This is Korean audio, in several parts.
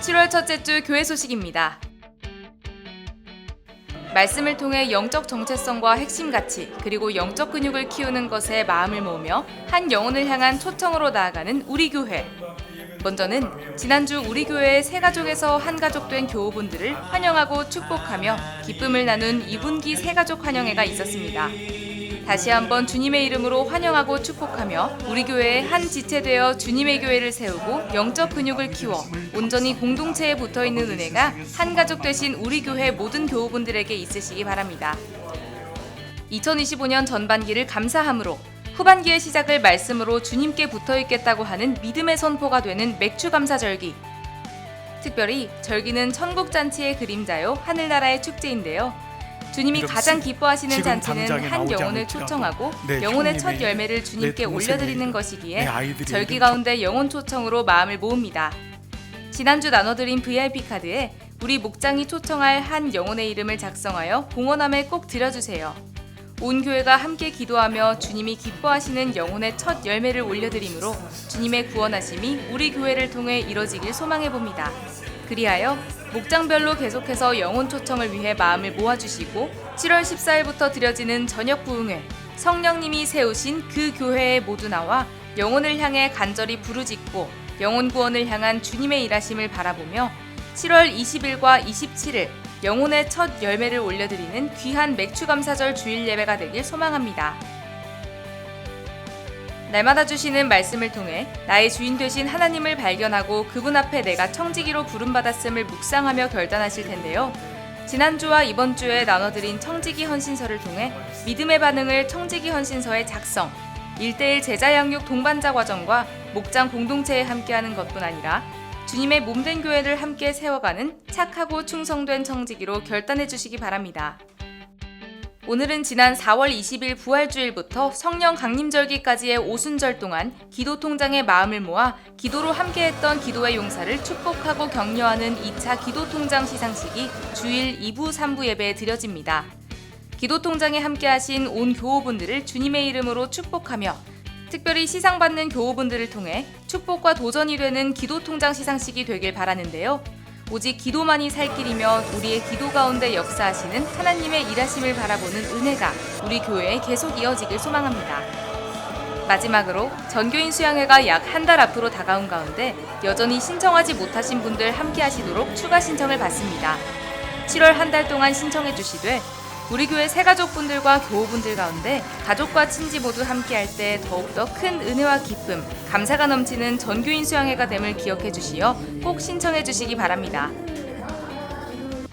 7월 첫째 주 교회 소식입니다. 말씀을 통해 영적 정체성과 핵심 가치, 그리고 영적 근육을 키우는 것에 마음을 모으며 한 영혼을 향한 초청으로 나아가는 우리 교회. 먼저는 지난주 우리 교회의 세 가족에서 한 가족 된 교우분들을 환영하고 축복하며 기쁨을 나눈 이분기 세 가족 환영회가 있었습니다. 다시 한번 주님의 이름으로 환영하고 축복하며 우리 교회에 한 지체되어 주님의 교회를 세우고 영적 근육을 키워 온전히 공동체에 붙어 있는 은혜가 한 가족 되신 우리 교회 모든 교우분들에게 있으시기 바랍니다. 2025년 전반기를 감사함으로 후반기의 시작을 말씀으로 주님께 붙어 있겠다고 하는 믿음의 선포가 되는 맥주 감사 절기. 특별히 절기는 천국 잔치의 그림자요 하늘나라의 축제인데요. 주님이. 가장 기뻐하시는 잔치는 한 영혼을 초청하고 내 영혼의 첫 열매를 내 주님께 올려드리는 것이기에 절기 가운데 영혼 초청으로 마음을 모읍니다. 지난주 나눠드린 VIP 카드에 우리 목장이 초청할 한 영혼의 이름을 작성하여 봉헌함에 꼭 드려주세요. 온 교회가 함께 기도하며 주님이 기뻐하시는 영혼의 첫 열매를 올려드림으로 주님의 구원하심이 우리 교회를 통해 이뤄지길 소망해 봅니다. 그리하여 목장별로 계속해서 영혼 초청을 위해 마음을 모아주시고 7월 14일부터 드려지는 저녁 부흥회 성령님이 세우신 그 교회에 모두 나와 영혼을 향해 간절히 부르짖고 영혼 구원을 향한 주님의 일하심을 바라보며 7월 20일과 27일 영혼의 첫 열매를 올려드리는 귀한 맥주 감사절 주일 예배가 되길 소망합니다. 날마다 주시는 말씀을 통해 나의 주인 되신 하나님을 발견하고 그분 앞에 내가 청지기로 부름받았음을 묵상하며 결단하실 텐데요. 지난주와 이번 주에 나눠드린 청지기 헌신서를 통해 믿음의 반응을 청지기 헌신서에 작성, 1대1 제자 양육 동반자 과정과 목장 공동체에 함께하는 것뿐 아니라 주님의 몸된 교회를 함께 세워가는 착하고 충성된 청지기로 결단해 주시기 바랍니다. 오늘은 지난 4월 20일 부활주일부터 성령 강림절기까지의 오순절 동안 기도 통장의 마음을 모아 기도로 함께했던 기도의 용사를 축복하고 격려하는 2차 기도 통장 시상식이 주일 2부 3부 예배에 드려집니다. 기도 통장에 함께하신 온 교우분들을 주님의 이름으로 축복하며 특별히 시상받는 교우분들을 통해 축복과 도전이 되는 기도 통장 시상식이 되길 바라는데요. 오직 기도만이 살 길이며 우리의 기도 가운데 역사하시는 하나님의 일하심을 바라보는 은혜가 우리 교회에 계속 이어지길 소망합니다. 마지막으로 전교인 수양회가 약 한 달 앞으로 다가온 가운데 여전히 신청하지 못하신 분들 함께 하시도록 추가 신청을 받습니다. 7월 한 달 동안 신청해 주시되 우리 교회 새가족분들과 교우분들 가운데 가족과 친지 모두 함께할 때 더욱더 큰 은혜와 기쁨, 감사가 넘치는 전교인 수양회가 됨을 기억해 주시어 꼭 신청해 주시기 바랍니다.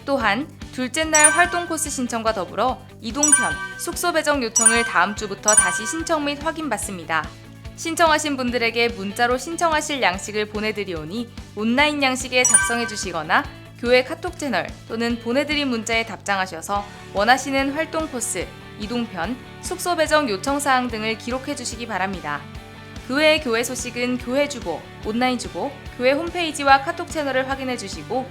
또한 둘째 날 활동 코스 신청과 더불어 이동편, 숙소 배정 요청을 다음 주부터 다시 신청 및 확인 받습니다. 신청하신 분들에게 문자로 신청하실 양식을 보내드리오니 온라인 양식에 작성해 주시거나 교회 카톡 채널 또는 보내드린 문자에 답장하셔서 원하시는 활동 코스, 이동편, 숙소 배정 요청 사항 등을 기록해 주시기 바랍니다. 그 외의 교회 소식은 교회 주보, 온라인 주보, 교회 홈페이지와 카톡 채널을 확인해 주시고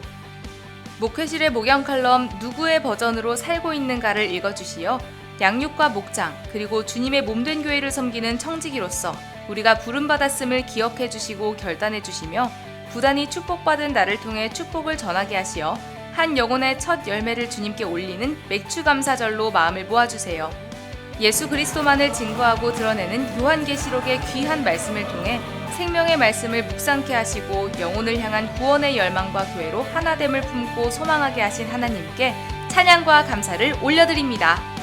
목회실의 목양 칼럼 누구의 버전으로 살고 있는가를 읽어 주시어 양육과 목장 그리고 주님의 몸된 교회를 섬기는 청지기로서 우리가 부름받았음을 기억해 주시고 결단해 주시며 부단히 축복받은 나를 통해 축복을 전하게 하시어 한 영혼의 첫 열매를 주님께 올리는 맥주 감사절로 마음을 모아주세요. 예수 그리스도만을 증거하고 드러내는 요한계시록의 귀한 말씀을 통해 생명의 말씀을 묵상케 하시고 영혼을 향한 구원의 열망과 교회로 하나됨을 품고 소망하게 하신 하나님께 찬양과 감사를 올려드립니다.